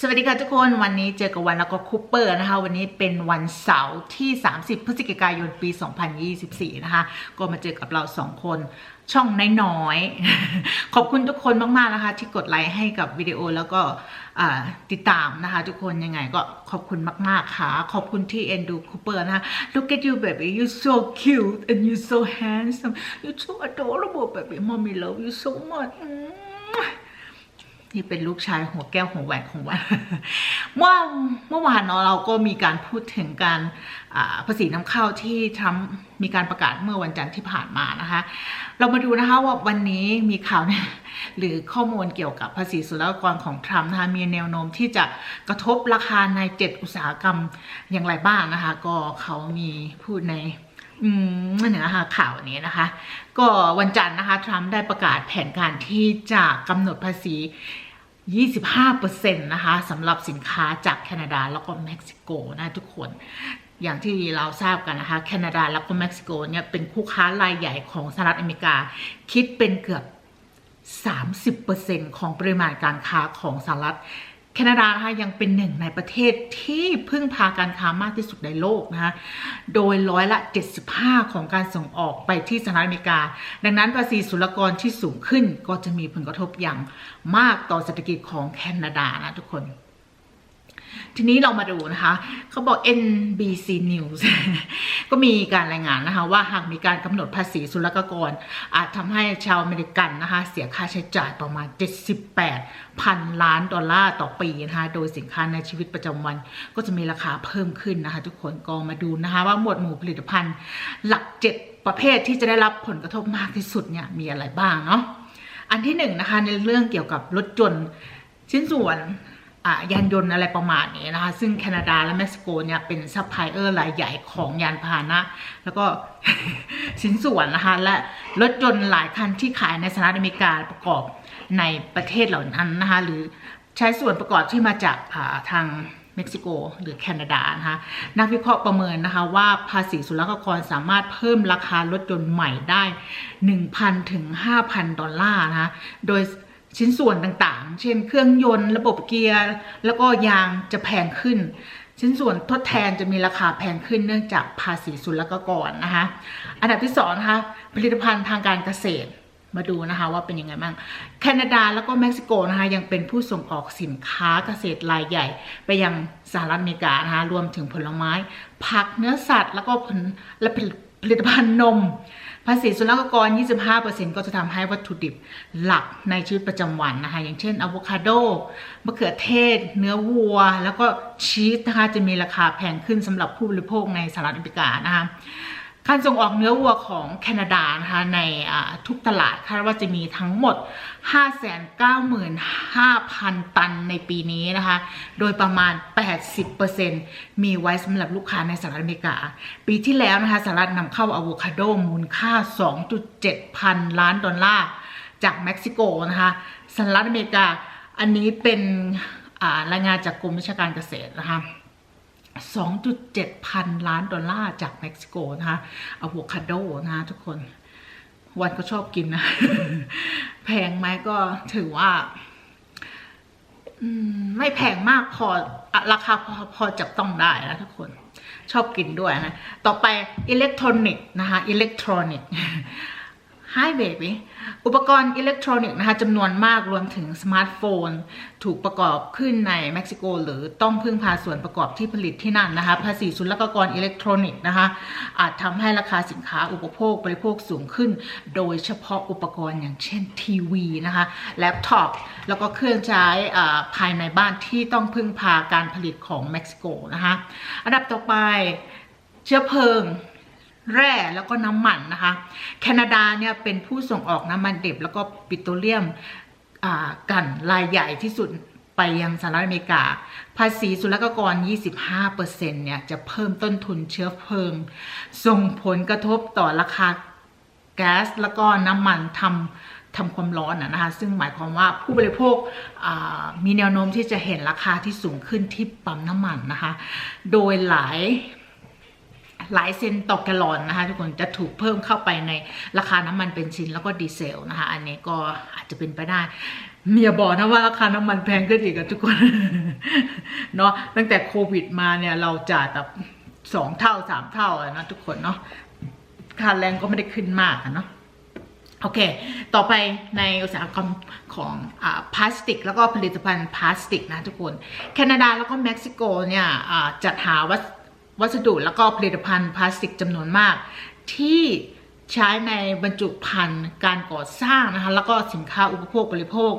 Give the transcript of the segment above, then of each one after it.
สวัสดีค่ะทุกคนวันนี้เจอกับวันแล้วก็คูเปอร์นะคะ วันนี้เป็นวันเสาร์ที่ 30 พฤศจิกายนปี 2024 นะคะ ก็มาเจอกับเราสองคนช่องน้อยๆ ขอบคุณทุกคนมากๆนะคะ ที่กดไลค์ให้กับวิดีโอแล้วก็ติดตามนะคะ ทุกคนยังไงก็ขอบคุณมาก ๆ ค่ะ ขอบคุณที่เอ็นดูคูเปอร์นะคะ Look at you baby you so cute and you so handsome you so adorable baby mommy love you so much อืมนี่เป็นลูกชายหัวแก้วหัวแหวนของวันเมื่อเมื่อวานเนาะเราก็มีการพูดถึงการภาษีนำเข้าที่ทรัมป์มีการประกาศเมื่อวันจันทร์ที่ผ่านมานะคะ เรามาดูนะคะว่าวันนี้มีข่าวเนี่ยหรือข้อมูลเกี่ยวกับภาษีศุลกากรของทรัมป์นะคะมีแนวโน้มที่จะกระทบราคาในเจ็ดอุตสาหกรรมอย่างไรบ้างนะคะ ก็เขามีพูดใน เนื้อหาข่าวนี้นะคะ ก็วันจันทร์นะคะทรัมป์ได้ประกาศแผนการที่จะกำหนดภาษี 25%นะคะสำหรับสินค้าจากแคนาดาแล้วก็เม็กซิโกนะทุกคน อย่างที่เราทราบกันนะคะแคนาดาแล้วก็เม็กซิโกเนี่ยเป็นคู่ค้ารายใหญ่ของสหรัฐอเมริกา คิดเป็นเกือบ 30%ของปริมาณการค้าของสหรัฐ แคนาดานะคะยังเป็นหนึ่งในประเทศที่พึ่งพาการค้ามากที่สุดในโลกนะคะโดยร้อยละ 75 ของการส่งออกไปที่สหรัฐอเมริกา ดังนั้นภาษีศุลกรที่สูงขึ้นก็จะมีผลกระทบอย่างมากต่อเศรษฐกิจของแคนาดานะทุกคน ทีนี้เรามาดูนะคะเขาบอก NBC News ก็มีการรายงานนะคะ ว่าหากมีการกำหนดภาษีศุลกากร อาจทำให้ชาวอเมริกันนะคะ เสียค่าใช้จ่ายประมาณ 78พันล้านดอลลาร์ต่อปีนะคะ โดยสินค้าในชีวิตประจำวันก็จะมีราคาเพิ่มขึ้นนะคะ ทุกคนก็มาดูนะคะ ว่าหมวดหมู่ผลิตภัณฑ์หลัก 7 ประเภทที่จะได้รับผลกระทบมากที่สุดเนี่ยมีอะไรบ้างเนาะอันที่หนึ่งนะคะในเรื่องเกี่ยวกับรถยนต์ชิ้นส่วน ยานยนต์อะไรประมาณนี้นะคะ ซึ่งแคนาดาและเม็กซิโกเนี่ยเป็นซัพพลายเออร์รายใหญ่ของยานพาหนะ แล้วก็ชิ้นส่วนนะคะ และรถยนต์หลายคันที่ขายในสหรัฐอเมริกาประกอบในประเทศเหล่านั้นนะคะ หรือใช้ส่วนประกอบที่มาจากาทางเม็กซิโกหรือแคนาดานะคะนักวิเคราะห์ประเมินนะคะว่าภาษีศุลกากรสามารถเพิ่มราคารถยนต์ใหม่ได้ 1,000 ถึง 5,000 ดอลลาร์นะคะโดย ชิ้นส่วนต่างๆ เช่นเครื่องยนต์ระบบเกียร์ แล้วก็ยางจะแพงขึ้น ชิ้นส่วนทดแทนจะมีราคาแพงขึ้นเนื่องจากภาษีศุลกากรนะคะ อันดับที่สองนะคะผลิตภัณฑ์ทางการเกษตรมาดูนะคะว่าเป็นยังไงบ้างแคนาดาแล้วก็เม็กซิโกนะคะยังเป็นผู้ส่งออกสินค้าเกษตรรายใหญ่ ไปยังสหรัฐอเมริกานะคะรวมถึงผลไม้ ผักเนื้อสัตว์ แล้วก็ผลและผลิต ผลิตภัณฑ์นม ภาษีศุลกากร 25%ก็จะทำให้วัตถุดิบหลักในชีวิตประจำวันนะคะ อย่างเช่นอะโวคาโด มะเขือเทศ เนื้อวัว แล้วก็ชีสนะคะ จะมีราคาแพงขึ้นสำหรับผู้บริโภคในสหรัฐอเมริกานะคะ การส่งออกเนื้อวัวของแคนาดานะคะในทุกตลาดคาดว่าจะมีทั้งหมด 595,000 ตันในปีนี้นะคะ โดยประมาณ 80%มีไว้สำหรับลูกค้าในสหรัฐอเมริกา ปีที่แล้วนะคะสหรัฐนำเข้าอะโวคาโดมูลค่า 2.7 พันล้านดอลลาร์ จากเม็กซิโกนะคะสหรัฐอเมริกาอันนี้เป็นรายงานจากกรมวิชาการเกษตรนะคะ 2.7 พันล้านดอลลาร์จากเม็กซิโกนะคะอะโวคาโดนะคะทุกคน วันก็ชอบกินนะ แพงไหมก็ถือว่าไม่แพงมากพอราคาพอพอจับต้องได้นะทุกคนชอบกินด้วยนะ ต่อไปอิเล็กทรอนิกส์นะคะอิเล็กทรอนิกส์ Hi baby อุปกรณ์อิเล็กทรอนิกส์นะคะจำนวนมากรวมถึงสมาร์ทโฟน ถูกประกอบขึ้นในเม็กซิโก หรือต้องพึ่งพาส่วนประกอบที่ผลิตที่นั่นนะคะ ภาษีศุลกากรอิเล็กทรอนิกส์นะคะ อาจทำให้ราคาสินค้าอุปโภคบริโภคสูงขึ้น โดยเฉพาะอุปกรณ์อย่างเช่นทีวีนะคะแล็ปท็อปแล้วก็เครื่องใช้ภายในบ้านที่ต้องพึ่งพาการผลิตของเม็กซิโกนะคะ อันดับต่อไปเชื้อเพลิง แร่แล้วก็น้ำมันนะคะ แคนาดาเนี่ยเป็นผู้ส่งออกน้ำมันดิบแล้วก็ปิโตรเลียมกันรายใหญ่ที่สุดไปยังสหรัฐอเมริกา ภาษีศุลกากร 25%เนี่ยจะเพิ่มต้นทุนเชื้อเพลิง ส่งผลกระทบต่อราคาแก๊สแล้วก็น้ำมันทำทำความร้อนนะนะคะ ซึ่งหมายความว่าผู้บริโภคมีแนวโน้มที่จะเห็นราคาที่สูงขึ้นที่ปั๊มน้ำมันนะคะ โดยหลาย หลายเซนต์ต่อแกลลอนนะคะทุกคนจะถูกเพิ่มเข้าไปในราคาน้ำมันเบนซินแล้วก็ดีเซลนะคะอันนี้ก็อาจจะเป็นไปได้เมียบอกนะว่าราคาน้ำมันแพงขึ้นอีกอะทุกคนเนาะตั้งแต่โควิดมาเนี่ยเราจ่ายแบบสองเท่าสามเท่าอะนะทุกคนเนาะค่าแรงก็ไม่ได้ขึ้นมากอะเนาะโอเค ต่อไปในอุตสาหกรรมของอพลาสติก แล้วก็ผลิตภัณฑ์พลาสติกนะทุกคน แคนาดาแล้วก็เม็กซิโกเนี่ยจัดหาวัส วัสดุแล้วก็ผลิตภัณฑ์พลาสติกจำนวนมาก ที่ใช้ในบรรจุภัณฑ์การก่อสร้างนะคะแล้วก็สินค้าอุปโภคบริโภค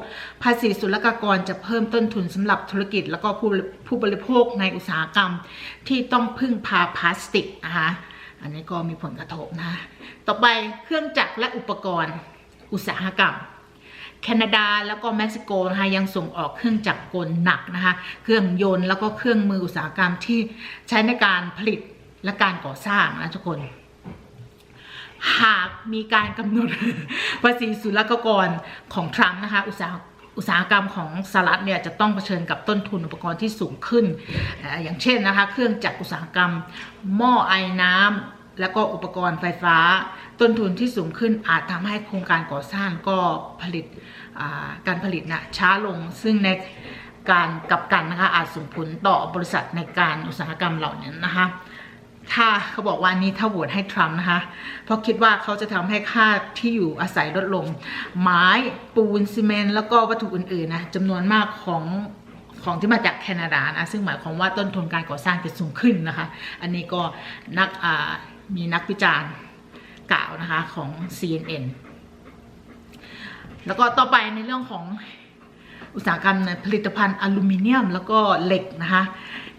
ภาษีศุลกากรจะเพิ่มต้นทุนสำหรับธุรกิจ แล้วก็ผู้ผู้บริโภคในอุตสาหกรรม ที่ต้องพึ่งพาพลาสติกนะคะอันนี้ก็มีผลกระทบนะ ต่อไปเครื่องจักรและอุปกรณ์อุตสาหกรรม แคนาดาแล้วก็เม็กซิโกนะคะยังส่งออกเครื่องจักรกลหนักนะคะเครื่องยนต์แล้วก็เครื่องมืออุตสาหกรรมที่ใช้ในการผลิตและการก่อสร้างนะทุกคน หากมีการกำหนดภาษีศุลกากรของทรัมป์นะคะอุตสาหอุตสาหกรรมของสหรัฐเนี่ยจะต้องเผชิญกับต้นทุนอุปกรณ์ที่สูงขึ้นเอ่ออย่างเช่นนะคะ เครื่องจักรอุตสาหกรรมหม้อไอน้ำ แล้วก็อุปกรณ์ไฟฟ้า ต้นทุนที่สูงขึ้นอาจทำให้โครงการก่อสร้างก็ผลิตการผลิตนะช้าลง ซึ่งในการกลับกันนะคะอาจส่งผลต่อบริษัทในการอุตสาหกรรมเหล่านี้นะคะถ้าเขาบอกว่านี้ถ้าโหวตให้ทรัมป์นะคะ เพราะคิดว่าเขาจะทำให้ค่าที่อยู่อาศัยลดลง ไม้ปูนซีเมนต์แล้วก็วัตถุอื่นๆนะจำนวนมากของของที่มาจากแคนาดานะซึ่งหมายความว่าต้นทุนการก่อสร้างจะสูงขึ้นนะคะ อันนี้ก็นักอ่า มีนักวิจารณ์กล่าวนะคะของ CNN แล้วก็ต่อไปในเรื่องของอุตสาหกรรมผลิตภัณฑ์อลูมิเนียมแล้วก็เหล็กนะคะ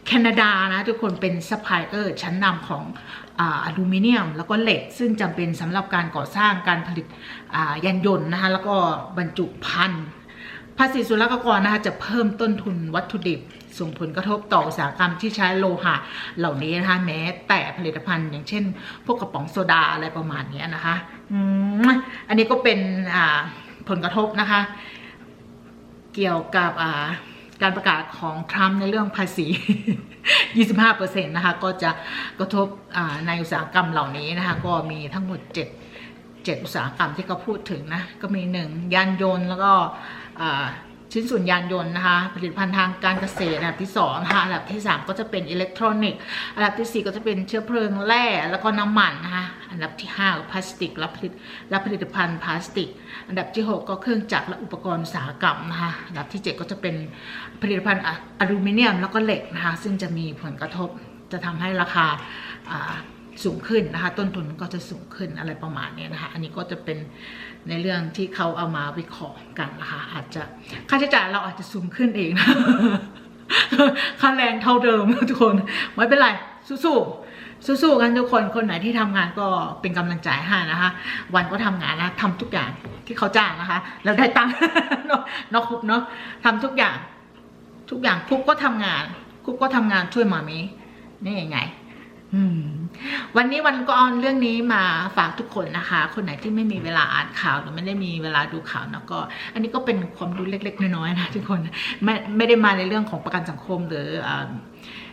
แคนาดานะทุกคนเป็นซัพพลายเออร์ชั้นนำของอลูมิเนียม แล้วก็เหล็ก ซึ่งจำเป็นสำหรับการก่อสร้างการผลิตยานยนต์นะคะแล้วก็บรรจุภัณฑ์ภาษีศุลกากรนะคะจะเพิ่มต้นทุนวัตถุดิบ ส่งผลกระทบต่ออุตสาหกรรมที่ใช้โลหะเหล่านี้นะคะแม้แต่ผลิตภัณฑ์อย่างเช่น พวกกระป๋องโซดาอะไรประมาณนี้นะคะอันนี้ก็เป็นผลกระทบนะคะ เกี่ยวกับการประกาศของทรัมป์ในเรื่องภาษี 25%นะคะ ก็จะกระทบในอุตสาหกรรมเหล่านี้นะคะ ก็มีทั้งหมด 7 7 อุตสาหกรรมที่เขาพูดถึงนะ ก็มีหนึ่งยานยนต์แล้วก็ ชิ้นส่วนยานยนต์นะคะ ผลิตภัณฑ์ทางการเกษตรอันดับที่2นะคะอันดับที่ 3 ก็จะเป็นอิเล็กทรอนิกส์อันดับทีสี่4 ก็จะเป็นเชื้อเพลิงแร่แล้วก็น้ำมันนะคะอันดับที่5พลาสติกและผลิตและผลิตภัณฑ์พลาสติก อันดับที่ 6 ก็เครื่องจักรและอุปกรณ์อุตสาหกรรมนะคะอันดับที่ 7 ก็จะเป็นผลิตภัณฑ์อะลูมิเนียมแล้วก็เหล็กนะคะซึ่งจะมีผลกระทบจะทำให้ราคาอ่า สูงขึ้นนะคะ ต้นทุนก็จะสูงขึ้นอะไรประมาณนี้นะคะ อันนี้ก็จะเป็นในเรื่องที่เขาเอามาวิเคราะห์กันนะคะ อาจจะค่าใช้จ่ายเราอาจจะสูงขึ้นเองนะค่าแรงเท่าเดิมทุกคนไม่เป็นไรสู้ๆสู้ๆกันทุกคนคนไหนที่ทำงานก็เป็นกำลังใจให้นะคะ วันก็ทำงานนะทำทุกอย่างที่เขาจ้างนะคะ แล้วได้ตังค์เนาะเนาะคุกเนาะทำทุกอย่าง ทุกอย่างคุกก็ทำงาน คุกก็ทำงานช่วยหมามีนี่ยังไง วันนี้วันก็เอาเรื่องนี้มาฝากทุกคนนะคะ คนไหนที่ไม่มีเวลาอ่านข่าวหรือไม่ได้มีเวลาดูข่าวนะก็ อันนี้ก็เป็นความรู้เล็กๆน้อยๆนะทุกคนไม่ไม่ได้มาในเรื่องของประกันสังคมหรือ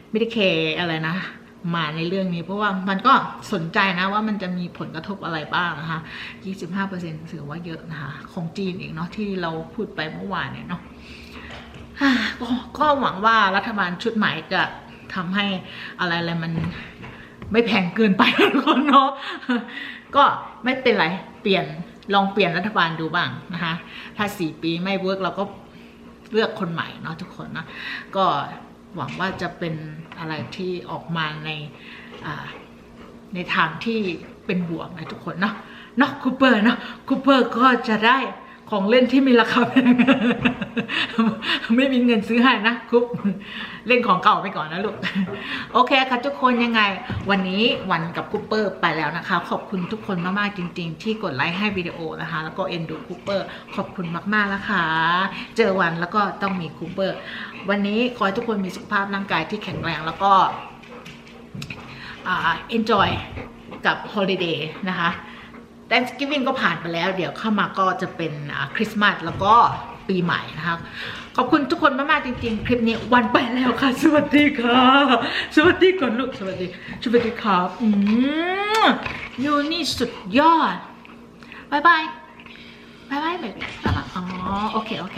ไม่ได้เคอะไรนะมาในเรื่องนี้เพราะว่ามันก็สนใจนะว่ามันจะมีผลกระทบอะไรบ้างนะคะ 25%ถือว่าเยอะนะคะ ของจีนเองเนาะที่เราพูดไปเมื่อวานเนี่ยเนาะก็ก็หวังว่ารัฐบาลชุดใหม่จะทำให้อะไรอะไรมัน ไม่แพงเกินไปทุกคนเนาะก็ไม่เป็นไรเปลี่ยนลองเปลี่ยนรัฐบาลดูบ้างนะคะ ถ้าสี่ปีไม่เวิร์กเราก็เลือกคนใหม่เนาะทุกคนนะก็หวังว่าจะเป็นอะไรที่ออกมาในในทางที่เป็นบวกนะทุกคนเนาะเนาะคูเปอร์เนาะคูเปอร์ก็จะได้ ของเล่นที่มีราคาแพงไม่มีเงินซื้อให้นะคุปเล่นของเก่าไปก่อนนะลูก โอเคค่ะทุกคนยังไง วันนี้วันกับคูเปอร์ไปแล้วนะคะ ขอบคุณทุกคนมากๆจริง ๆ ที่กดไลค์ให้วิดีโอนะคะ แล้วก็เอ็นดูคูเปอร์ขอบคุณมากๆนะคะ เจอวันแล้วก็ต้องมีคูเปอร์วันนี้ขอให้ทุกคนมีสุขภาพร่างกายที่แข็งแรงแล้วก็อ่า enjoy กับ holiday นะคะ Thanksgiving ก็ผ่านไปแล้ว เดี๋ยวเข้ามาก็จะเป็นคริสต์มาสแล้วก็ปีใหม่นะคะขอบคุณทุกคนมากๆจริงๆ คลิปนี้วันไปแล้วค่ะ สวัสดีค่ะ สวัสดีก่อนลูก สวัสดี สวัสดีครับอืมยูนี่สุดยอดบายบายบายบายแบบอ๋อ โอเค โอเค